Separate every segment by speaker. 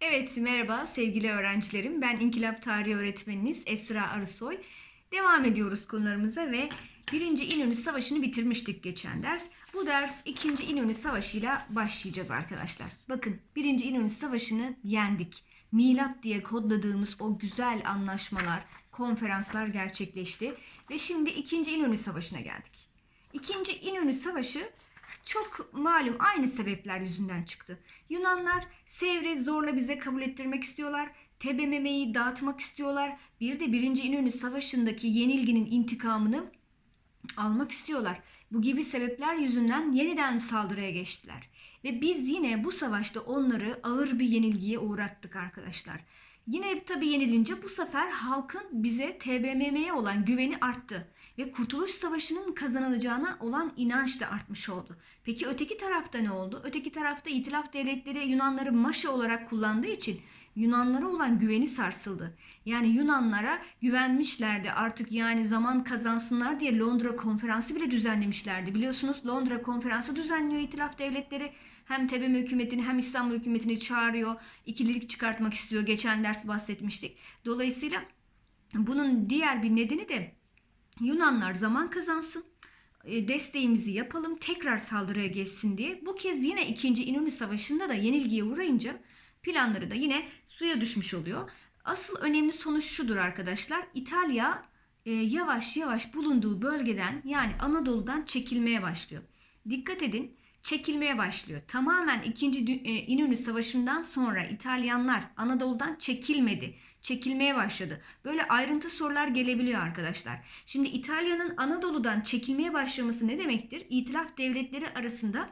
Speaker 1: Evet, merhaba sevgili öğrencilerim. Ben İnkılap Tarihi öğretmeniniz Esra Arısoy. Devam ediyoruz konularımıza ve 1. İnönü Savaşı'nı bitirmiştik geçen ders. Bu ders 2. İnönü Savaşı'yla başlayacağız arkadaşlar. Bakın 1. İnönü Savaşı'nı yendik. Milat diye kodladığımız o güzel anlaşmalar, konferanslar gerçekleşti. Ve şimdi 2. İnönü Savaşı'na geldik. İkinci İnönü Savaşı çok malum aynı sebepler yüzünden çıktı. Yunanlar Sevr'i zorla bize kabul ettirmek istiyorlar. TBMM'yi dağıtmak istiyorlar. Bir de 1. İnönü Savaşı'ndaki yenilginin intikamını almak istiyorlar. Bu gibi sebepler yüzünden yeniden saldırıya geçtiler. Ve biz yine bu savaşta onları ağır bir yenilgiye uğrattık arkadaşlar. Yine tabii yenilince bu sefer halkın bize TBMM'ye olan güveni arttı ve Kurtuluş Savaşı'nın kazanılacağına olan inanç da artmış oldu. Peki öteki tarafta ne oldu? Öteki tarafta İtilaf devletleri Yunanları maşa olarak kullandığı için Yunanlara olan güveni sarsıldı. Yani Yunanlara güvenmişlerdi artık yani zaman kazansınlar diye Londra konferansı bile düzenlemişlerdi. Biliyorsunuz Londra konferansı düzenliyor İtilaf devletleri. Hem TBMM hükümetini hem İstanbul hükümetini çağırıyor. İkililik çıkartmak istiyor. Geçen ders bahsetmiştik. Dolayısıyla bunun diğer bir nedeni de Yunanlar zaman kazansın e, desteğimizi yapalım tekrar saldırıya geçsin diye. Bu kez yine 2. İnönü Savaşı'nda da yenilgiye uğrayınca planları da yine suya düşmüş oluyor. Asıl önemli sonuç şudur arkadaşlar. İtalya e, yavaş yavaş bulunduğu bölgeden yani Anadolu'dan çekilmeye başlıyor. Dikkat edin çekilmeye başlıyor. Tamamen 2. İnönü Savaşı'ndan sonra İtalyanlar Anadolu'dan çekilmedi. Çekilmeye başladı. Böyle ayrıntı sorular gelebiliyor arkadaşlar. Şimdi İtalya'nın Anadolu'dan çekilmeye başlaması ne demektir? İtilaf devletleri arasında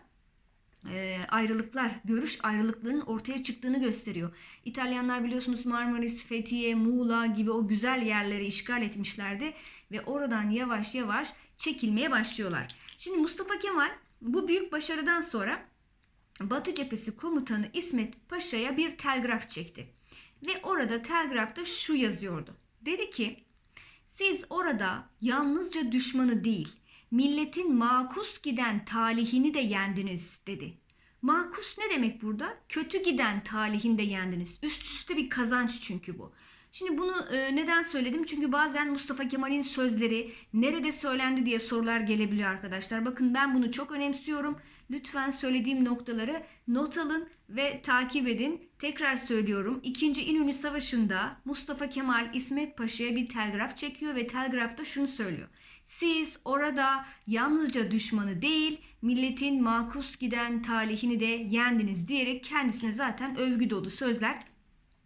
Speaker 1: e, ayrılıklar, görüş ayrılıklarının ortaya çıktığını gösteriyor. İtalyanlar biliyorsunuz Marmaris, Fethiye, Muğla gibi o güzel yerleri işgal etmişlerdi ve oradan yavaş yavaş çekilmeye başlıyorlar. Şimdi Mustafa Kemal bu büyük başarıdan sonra Batı Cephesi Komutanı İsmet Paşa'ya bir telgraf çekti. Ve orada telgrafta şu yazıyordu. Dedi ki siz orada yalnızca düşmanı değil milletin makus giden talihini de yendiniz dedi. Makus ne demek burada? Kötü giden talihini de yendiniz. Üst üste bir kazanç çünkü bu. Şimdi bunu e, neden söyledim? Çünkü bazen Mustafa Kemal'in sözleri nerede söylendi diye sorular gelebiliyor arkadaşlar. Bakın ben bunu çok önemsiyorum. Lütfen söylediğim noktaları not alın ve takip edin. Tekrar söylüyorum. 2. İnönü Savaşı'nda Mustafa Kemal İsmet Paşa'ya bir telgraf çekiyor ve telgrafta şunu söylüyor. Siz orada yalnızca düşmanı değil, milletin makus giden talihini de yendiniz diyerek kendisine zaten övgü dolu sözler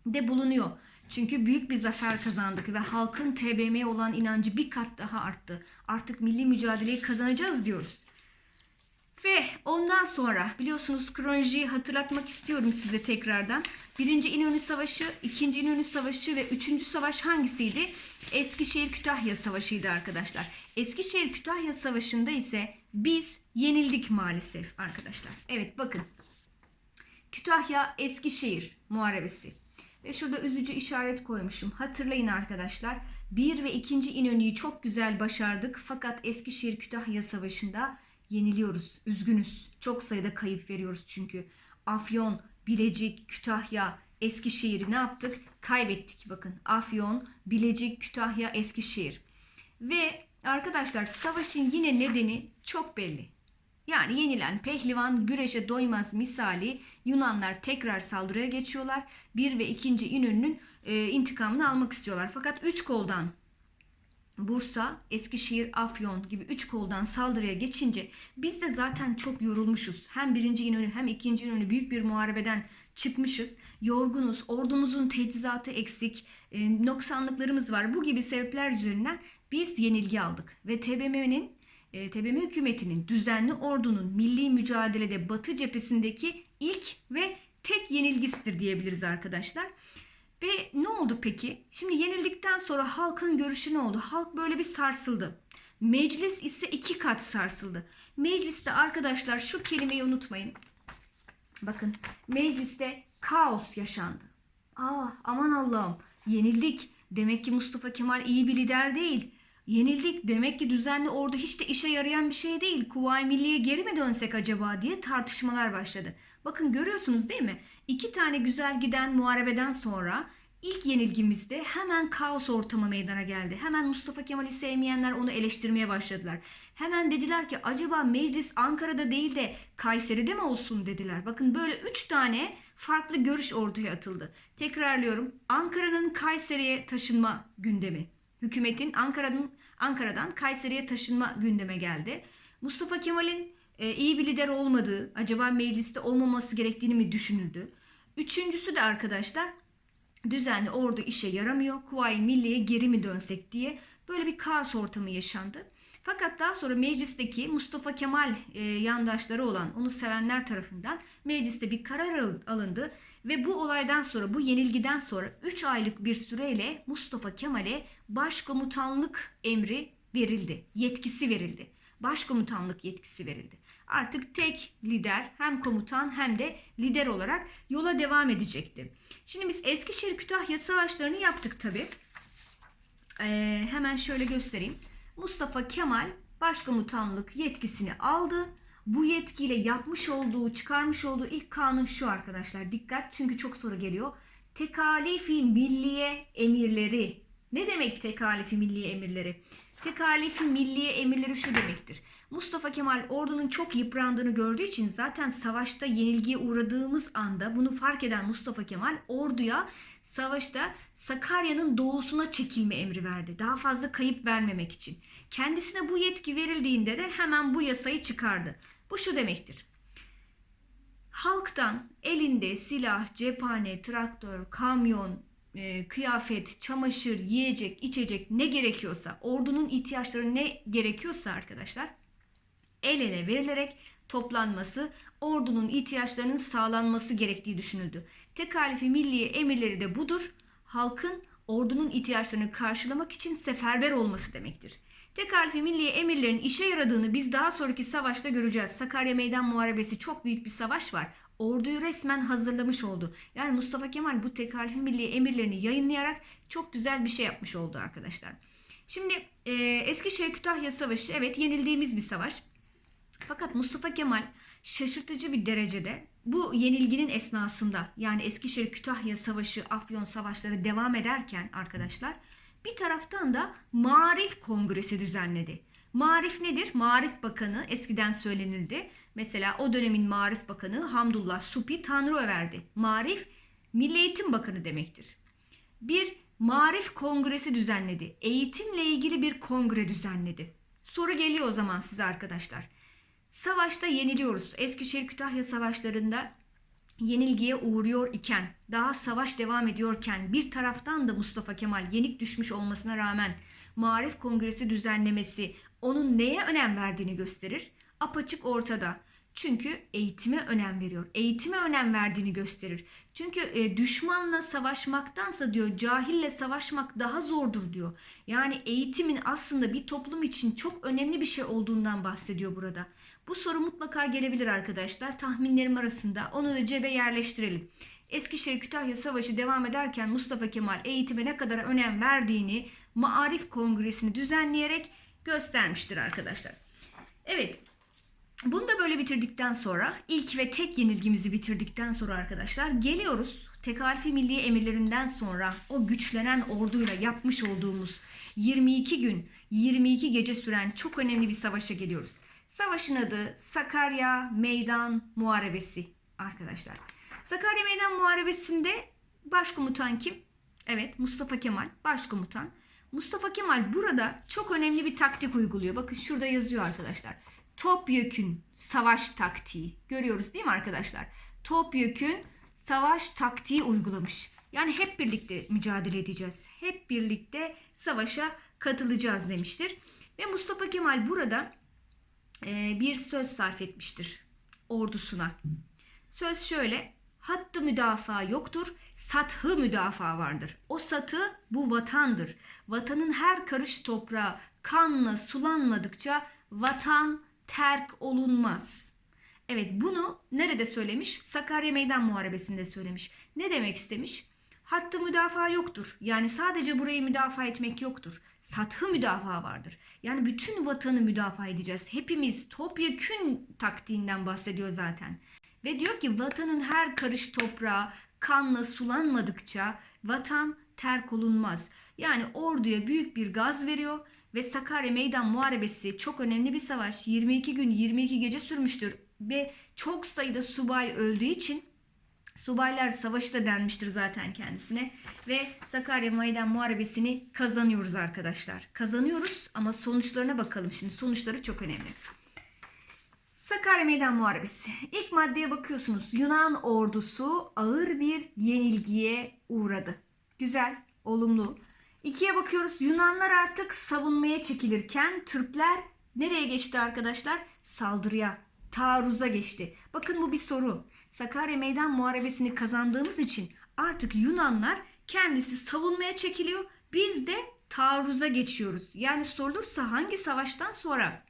Speaker 1: de bulunuyor. Çünkü büyük bir zafer kazandık ve halkın TBM'ye olan inancı bir kat daha arttı. Artık milli mücadeleyi kazanacağız diyoruz. Ve ondan sonra biliyorsunuz kronolojiyi hatırlatmak istiyorum size tekrardan. Birinci İnönü Savaşı, ikinci İnönü Savaşı ve üçüncü savaş hangisiydi? Eskişehir-Kütahya Savaşı'ydı arkadaşlar. Eskişehir-Kütahya Savaşı'nda ise biz yenildik maalesef arkadaşlar. Evet bakın. Kütahya Eskişehir muharebesi. Ve şurada üzücü işaret koymuşum. Hatırlayın arkadaşlar. 1 ve 2. İnönü'yü çok güzel başardık. Fakat Eskişehir-Kütahya Savaşı'nda yeniliyoruz. Üzgünüz. Çok sayıda kayıp veriyoruz çünkü. Afyon, Bilecik, Kütahya, Eskişehir'i ne yaptık? Kaybettik bakın. Afyon, Bilecik, Kütahya, Eskişehir. Ve arkadaşlar savaşın yine nedeni çok belli. Yani yenilen pehlivan güreşe doymaz misali Yunanlar tekrar saldırıya geçiyorlar. 1 ve 2. İnönü'nün e, intikamını almak istiyorlar. Fakat 3 koldan Bursa, Eskişehir, Afyon gibi 3 koldan saldırıya geçince biz de zaten çok yorulmuşuz. Hem 1. İnönü hem 2. İnönü büyük bir muharebeden çıkmışız. Yorgunuz, ordumuzun teçhizatı eksik, e, noksanlıklarımız var. Bu gibi sebepler üzerinden biz yenilgi aldık. Ve TBMM'nin e, TBMM hükümetinin düzenli ordunun milli mücadelede Batı cephesindeki ilk ve tek yenilgisidir diyebiliriz arkadaşlar. Ve ne oldu peki? Şimdi yenildikten sonra halkın görüşü ne oldu? Halk böyle bir sarsıldı. Meclis ise iki kat sarsıldı. Mecliste arkadaşlar şu kelimeyi unutmayın. Bakın mecliste kaos yaşandı. Aa aman Allah'ım yenildik. Demek ki Mustafa Kemal iyi bir lider değil. Yenildik. Demek ki düzenli ordu hiç de işe yarayan bir şey değil. Kuvayi Milliye geri mi dönsek acaba diye tartışmalar başladı. Bakın görüyorsunuz değil mi? İki tane güzel giden muharebeden sonra ilk yenilgimizde hemen kaos ortamı meydana geldi. Hemen Mustafa Kemal'i sevmeyenler onu eleştirmeye başladılar. Hemen dediler ki acaba meclis Ankara'da değil de Kayseri'de mi olsun dediler. Bakın böyle üç tane farklı görüş ortaya atıldı. Tekrarlıyorum. Ankara'nın Kayseri'ye taşınma gündemi. Hükümetin Ankara'nın Ankara'dan Kayseri'ye taşınma gündeme geldi. Mustafa Kemal'in e, iyi bir lider olmadığı, acaba mecliste olmaması gerektiğini mi düşünüldü? Üçüncüsü de arkadaşlar düzenli ordu işe yaramıyor. Kuvayi Milliye geri mi dönsek diye böyle bir kaos ortamı yaşandı. Fakat daha sonra meclisteki Mustafa Kemal e, yandaşları olan onu sevenler tarafından mecliste bir karar al- alındı ve bu olaydan sonra bu yenilgiden sonra 3 aylık bir süreyle Mustafa Kemal'e başkomutanlık emri verildi. Yetkisi verildi. Başkomutanlık yetkisi verildi. Artık tek lider hem komutan hem de lider olarak yola devam edecekti. Şimdi biz Eskişehir Kütahya savaşlarını yaptık tabii. Ee, hemen şöyle göstereyim. Mustafa Kemal başkomutanlık yetkisini aldı. Bu yetkiyle yapmış olduğu, çıkarmış olduğu ilk kanun şu arkadaşlar. Dikkat çünkü çok soru geliyor. Tekalifi milliye emirleri. Ne demek tekalifi milliye emirleri? Tekalifi milliye emirleri şu demektir. Mustafa Kemal ordunun çok yıprandığını gördüğü için zaten savaşta yenilgiye uğradığımız anda bunu fark eden Mustafa Kemal orduya savaşta Sakarya'nın doğusuna çekilme emri verdi. Daha fazla kayıp vermemek için. Kendisine bu yetki verildiğinde de hemen bu yasayı çıkardı. Bu şu demektir. Halktan elinde silah, cephane, traktör, kamyon, e, kıyafet, çamaşır, yiyecek, içecek ne gerekiyorsa, ordunun ihtiyaçları ne gerekiyorsa arkadaşlar el ele verilerek toplanması, ordunun ihtiyaçlarının sağlanması gerektiği düşünüldü. Tekalifi milliye emirleri de budur. Halkın ordunun ihtiyaçlarını karşılamak için seferber olması demektir. Tekalifi milliye emirlerin işe yaradığını biz daha sonraki savaşta göreceğiz. Sakarya Meydan Muharebesi çok büyük bir savaş var. Orduyu resmen hazırlamış oldu. Yani Mustafa Kemal bu tekalifi milliye emirlerini yayınlayarak çok güzel bir şey yapmış oldu arkadaşlar. Şimdi e, Eskişehir Kütahya Savaşı evet yenildiğimiz bir savaş. Fakat Mustafa Kemal şaşırtıcı bir derecede bu yenilginin esnasında yani Eskişehir Kütahya Savaşı, Afyon Savaşları devam ederken arkadaşlar bir taraftan da Marif Kongresi düzenledi. Marif nedir? Marif Bakanı eskiden söylenirdi. Mesela o dönemin Marif Bakanı Hamdullah Supi Tanrıöver'di. Marif Milli Eğitim Bakanı demektir. Bir Marif Kongresi düzenledi. Eğitimle ilgili bir kongre düzenledi. Soru geliyor o zaman size arkadaşlar. Savaşta yeniliyoruz. Eskişehir Kütahya savaşlarında yenilgiye uğruyor iken, daha savaş devam ediyorken bir taraftan da Mustafa Kemal yenik düşmüş olmasına rağmen Marif Kongresi düzenlemesi onun neye önem verdiğini gösterir. Apaçık ortada. Çünkü eğitime önem veriyor. Eğitime önem verdiğini gösterir. Çünkü e, düşmanla savaşmaktansa diyor cahille savaşmak daha zordur diyor. Yani eğitimin aslında bir toplum için çok önemli bir şey olduğundan bahsediyor burada. Bu soru mutlaka gelebilir arkadaşlar. Tahminlerim arasında onu da cebe yerleştirelim. Eskişehir Kütahya Savaşı devam ederken Mustafa Kemal eğitime ne kadar önem verdiğini Maarif Kongresi'ni düzenleyerek göstermiştir arkadaşlar. Evet bunu da böyle bitirdikten sonra ilk ve tek yenilgimizi bitirdikten sonra arkadaşlar geliyoruz tekalifi milliye emirlerinden sonra o güçlenen orduyla yapmış olduğumuz 22 gün 22 gece süren çok önemli bir savaşa geliyoruz. Savaşın adı Sakarya Meydan Muharebesi arkadaşlar. Sakarya Meydan Muharebesi'nde başkomutan kim? Evet Mustafa Kemal başkomutan. Mustafa Kemal burada çok önemli bir taktik uyguluyor. Bakın şurada yazıyor arkadaşlar. Topyekün savaş taktiği. Görüyoruz değil mi arkadaşlar? Topyekün savaş taktiği uygulamış. Yani hep birlikte mücadele edeceğiz. Hep birlikte savaşa katılacağız demiştir. Ve Mustafa Kemal burada bir söz sarf etmiştir ordusuna. Söz şöyle. Hattı müdafaa yoktur, sathı müdafaa vardır. O satı bu vatandır. Vatanın her karış toprağı kanla sulanmadıkça vatan terk olunmaz. Evet bunu nerede söylemiş? Sakarya Meydan Muharebesi'nde söylemiş. Ne demek istemiş? Hattı müdafaa yoktur. Yani sadece burayı müdafaa etmek yoktur. Sathı müdafaa vardır. Yani bütün vatanı müdafaa edeceğiz. Hepimiz topyekün taktiğinden bahsediyor zaten. Ve diyor ki vatanın her karış toprağı kanla sulanmadıkça vatan terk olunmaz. Yani orduya büyük bir gaz veriyor ve Sakarya Meydan Muharebesi çok önemli bir savaş. 22 gün 22 gece sürmüştür ve çok sayıda subay öldüğü için Subaylar Savaşı da denmiştir zaten kendisine. Ve Sakarya Meydan Muharebesi'ni kazanıyoruz arkadaşlar. Kazanıyoruz ama sonuçlarına bakalım şimdi. Sonuçları çok önemli. Sakarya Meydan Muharebesi. İlk maddeye bakıyorsunuz. Yunan ordusu ağır bir yenilgiye uğradı. Güzel, olumlu. İkiye bakıyoruz. Yunanlar artık savunmaya çekilirken Türkler nereye geçti arkadaşlar? Saldırıya, taarruza geçti. Bakın bu bir soru. Sakarya Meydan Muharebesi'ni kazandığımız için artık Yunanlar kendisi savunmaya çekiliyor. Biz de taarruza geçiyoruz. Yani sorulursa hangi savaştan sonra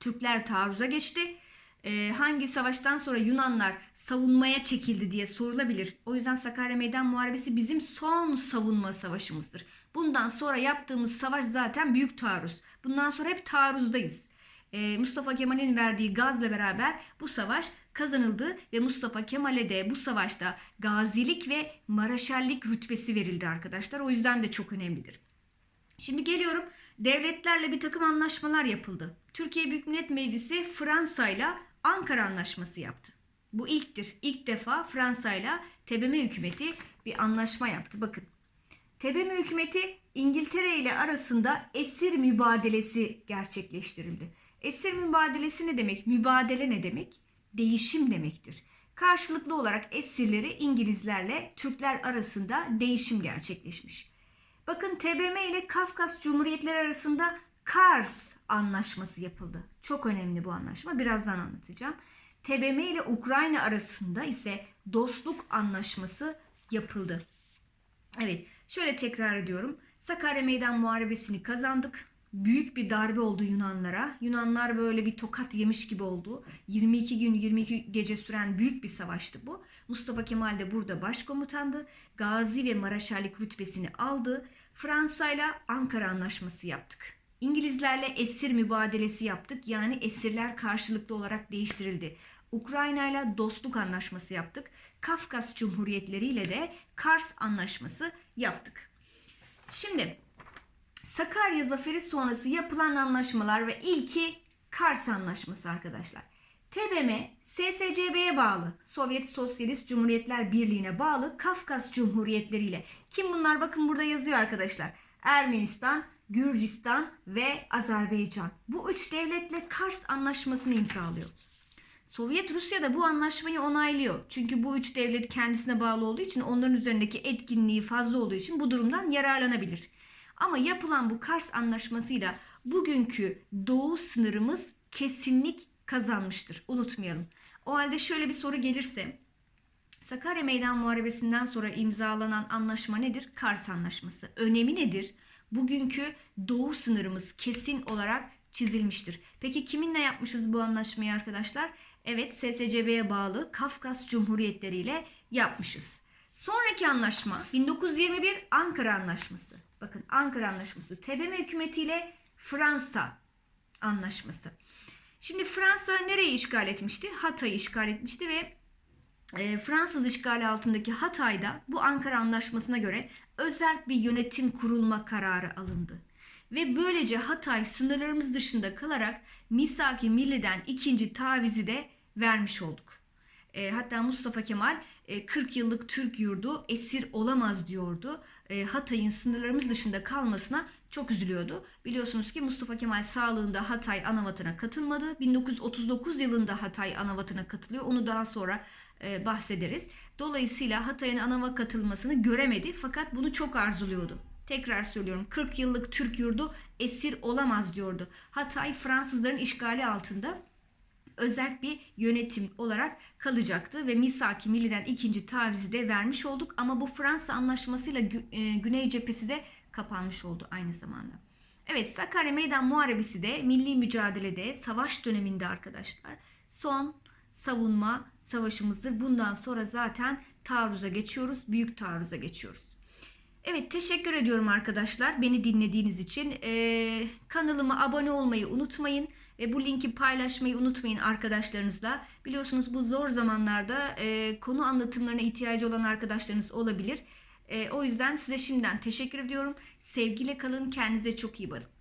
Speaker 1: Türkler taarruza geçti? Ee, hangi savaştan sonra Yunanlar savunmaya çekildi diye sorulabilir. O yüzden Sakarya Meydan Muharebesi bizim son savunma savaşımızdır. Bundan sonra yaptığımız savaş zaten büyük taarruz. Bundan sonra hep taarruzdayız. Ee, Mustafa Kemal'in verdiği gazla beraber bu savaş kazanıldı ve Mustafa Kemal'e de bu savaşta gazilik ve maraşallik rütbesi verildi arkadaşlar. O yüzden de çok önemlidir. Şimdi geliyorum devletlerle bir takım anlaşmalar yapıldı. Türkiye Büyük Millet Meclisi Fransa ile Ankara Anlaşması yaptı. Bu ilktir. İlk defa Fransa ile TBMM hükümeti bir anlaşma yaptı. Bakın. TBMM hükümeti İngiltere ile arasında esir mübadelesi gerçekleştirildi. Esir mübadelesi ne demek? Mübadele ne demek? Değişim demektir. Karşılıklı olarak esirleri İngilizlerle Türkler arasında değişim gerçekleşmiş. Bakın TBMM ile Kafkas Cumhuriyetleri arasında Kars anlaşması yapıldı. Çok önemli bu anlaşma. Birazdan anlatacağım. TBMM ile Ukrayna arasında ise dostluk anlaşması yapıldı. Evet, şöyle tekrar ediyorum. Sakarya Meydan Muharebesi'ni kazandık. Büyük bir darbe oldu Yunanlara. Yunanlar böyle bir tokat yemiş gibi oldu. 22 gün 22 gece süren büyük bir savaştı bu. Mustafa Kemal de burada başkomutandı. Gazi ve Maraşallik rütbesini aldı. Fransa ile Ankara Anlaşması yaptık. İngilizlerle esir mübadelesi yaptık. Yani esirler karşılıklı olarak değiştirildi. Ukrayna ile dostluk anlaşması yaptık. Kafkas Cumhuriyetleri ile de Kars Anlaşması yaptık. Şimdi Sakarya Zaferi sonrası yapılan anlaşmalar ve ilki Kars Anlaşması arkadaşlar. TBM, SSCB'ye bağlı, Sovyet Sosyalist Cumhuriyetler Birliği'ne bağlı Kafkas Cumhuriyetleri ile. Kim bunlar? Bakın burada yazıyor arkadaşlar. Ermenistan, Gürcistan ve Azerbaycan. Bu üç devletle Kars Anlaşması'nı imzalıyor. Sovyet Rusya da bu anlaşmayı onaylıyor. Çünkü bu üç devlet kendisine bağlı olduğu için onların üzerindeki etkinliği fazla olduğu için bu durumdan yararlanabilir. Ama yapılan bu Kars Anlaşması'yla bugünkü doğu sınırımız kesinlik kazanmıştır. Unutmayalım. O halde şöyle bir soru gelirse Sakarya Meydan Muharebesi'nden sonra imzalanan anlaşma nedir? Kars Anlaşması. Önemi nedir? Bugünkü doğu sınırımız kesin olarak çizilmiştir. Peki kiminle yapmışız bu anlaşmayı arkadaşlar? Evet SSCB'ye bağlı Kafkas Cumhuriyetleri ile yapmışız. Sonraki anlaşma 1921 Ankara Anlaşması. Bakın Ankara Anlaşması TBMM hükümetiyle Fransa Anlaşması. Şimdi Fransa nereyi işgal etmişti? Hatay'ı işgal etmişti ve e, Fransız işgali altındaki Hatay'da bu Ankara Anlaşması'na göre özel bir yönetim kurulma kararı alındı. Ve böylece Hatay sınırlarımız dışında kalarak Misaki Milli'den ikinci tavizi de vermiş olduk. E, hatta Mustafa Kemal e, 40 yıllık Türk yurdu esir olamaz diyordu. E, Hatay'ın sınırlarımız dışında kalmasına çok üzülüyordu. Biliyorsunuz ki Mustafa Kemal sağlığında Hatay anavatına katılmadı. 1939 yılında Hatay anavatına katılıyor. Onu daha sonra e, bahsederiz. Dolayısıyla Hatay'ın anava katılmasını göremedi fakat bunu çok arzuluyordu. Tekrar söylüyorum 40 yıllık Türk yurdu esir olamaz diyordu. Hatay Fransızların işgali altında özel bir yönetim olarak kalacaktı ve Misaki Milli'den ikinci tavizi de vermiş olduk ama bu Fransa anlaşmasıyla e, Güney cephesi de kapanmış oldu aynı zamanda. Evet Sakarya Meydan Muharebesi de milli mücadelede savaş döneminde arkadaşlar son savunma savaşımızdır. Bundan sonra zaten taarruza geçiyoruz. Büyük taarruza geçiyoruz. Evet teşekkür ediyorum arkadaşlar beni dinlediğiniz için. Ee, kanalıma abone olmayı unutmayın ve bu linki paylaşmayı unutmayın arkadaşlarınızla. Biliyorsunuz bu zor zamanlarda e, konu anlatımlarına ihtiyacı olan arkadaşlarınız olabilir. E, o yüzden size şimdiden teşekkür ediyorum. Sevgiyle kalın kendinize çok iyi bakın.